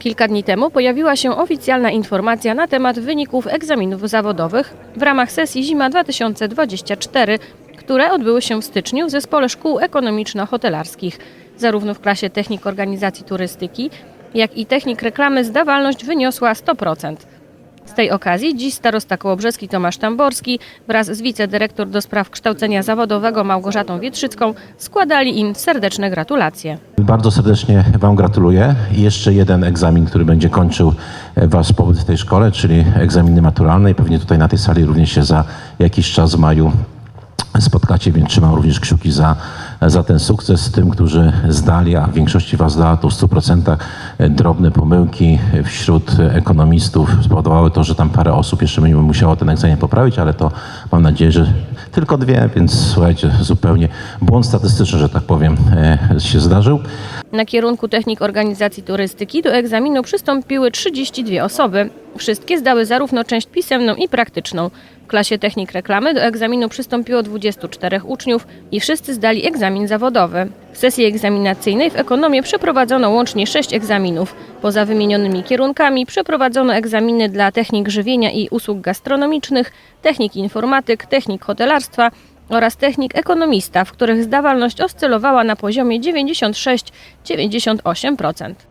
Kilka dni temu pojawiła się oficjalna informacja na temat wyników egzaminów zawodowych w ramach sesji Zima 2024, które odbyły się w styczniu w Zespole Szkół Ekonomiczno-Hotelarskich. Zarówno w klasie technik organizacji turystyki, jak i technik reklamy zdawalność wyniosła 100%. Z tej okazji dziś starosta kołobrzeski Tomasz Tamborski wraz z wicedyrektor do spraw kształcenia zawodowego Małgorzatą Wietrzycką składali im serdeczne gratulacje. Bardzo serdecznie Wam gratuluję. I jeszcze jeden egzamin, który będzie kończył e, Wasz pobyt w tej szkole, czyli egzaminy maturalne pewnie tutaj na tej sali również się za jakiś czas w maju spotkacie, więc trzymam również kciuki za, za ten sukces. Tym, którzy zdali, a w większości Was zdała to w 100%, e, drobne pomyłki wśród ekonomistów spowodowały to, że tam parę osób jeszcze będzie musiało ten egzamin poprawić, ale to mam nadzieję, że tylko dwie, więc słuchajcie, zupełnie błąd statystyczny, że tak powiem, e, się zdarzył. Na kierunku technik organizacji turystyki do egzaminu przystąpiły 32 osoby. Wszystkie zdały zarówno część pisemną i praktyczną. W klasie technik reklamy do egzaminu przystąpiło 24 uczniów i wszyscy zdali egzamin zawodowy. W sesji egzaminacyjnej w ekonomii przeprowadzono łącznie 6 egzaminów. Poza wymienionymi kierunkami przeprowadzono egzaminy dla technik żywienia i usług gastronomicznych, technik informatyk, technik hotelarstwa oraz technik ekonomista, w których zdawalność oscylowała na poziomie 96-98%.